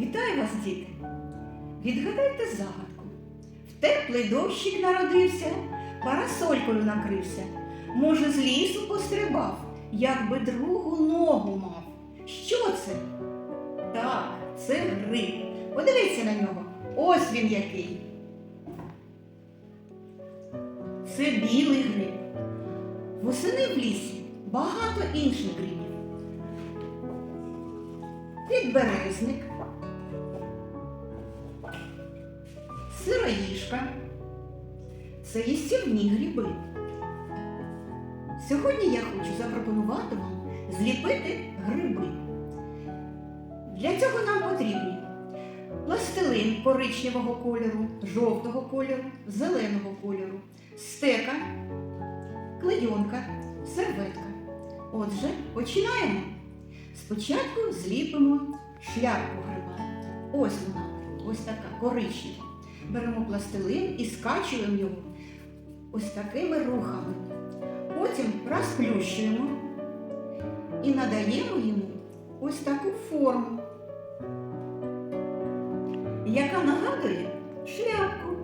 Вітаю вас, діти! Відгадайте загадку. В теплий дощик народився, парасолькою накрився. Може, з лісу пострибав, якби другу ногу мав. Що це? Так, це гриб. Подивіться на нього. Ось він який. Це білий гриб. Восени в лісі багато інших грибів. Підберезник, сироїшка. Це їстівні гриби. Сьогодні я хочу запропонувати вам зліпити гриби. Для цього нам потрібні пластилин коричневого кольору, жовтого кольору, зеленого кольору, стека, клейонка, серветка. Отже, починаємо. Спочатку зліпимо шляпку гриба. Ось вона, ось така коричнева. Беремо пластилин і скачуємо його ось такими рухами. Потім розплющуємо і надаємо йому ось таку форму, яка нагадує шляпку.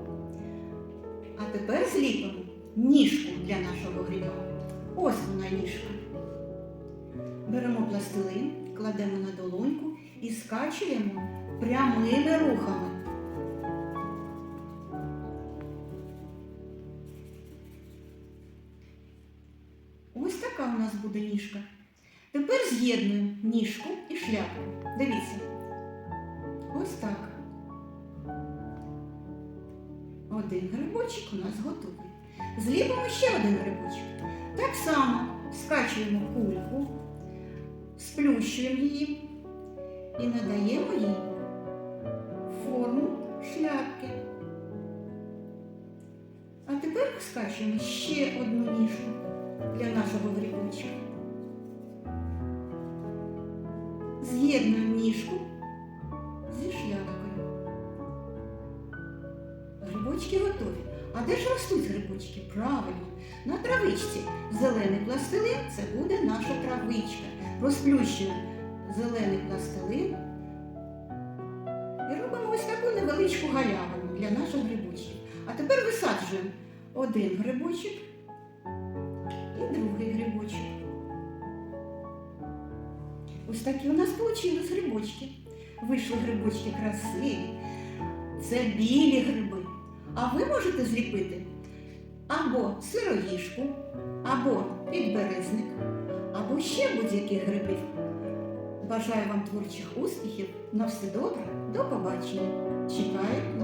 А тепер зліпимо ніжку для нашого гриба. Ось вона ніжка. Беремо пластилин, кладемо на долоньку і скачуємо прямими рухами. Ось така у нас буде ніжка. Тепер з'єднуємо ніжку і шляпу. Дивіться. Ось так. Один грибочок у нас готовий. Зліпимо ще один грибочок. Так само скачуємо кульку, сплющуємо її і надаємо їй форму шляпки. А тепер скачуємо ще одну ніжку З'єднуємо ніжку зі шляпкою. Грибочки готові. А де ж ростуть грибочки? Правильно, на травичці. Зелений пластилин це буде наша травичка. Розплющуємо зелений пластилин і робимо ось таку невеличку галявину для наших грибочків. А тепер висаджуємо один грибочок і другий грибочок. Ось такі у нас вийшли грибочки. Вийшли грибочки красиві. Це білі гриби. А ви можете зліпити або сироїшку, або підберезник, або ще будь-яких грибів. Бажаю вам творчих успіхів. На все добре. До побачення. Чекаю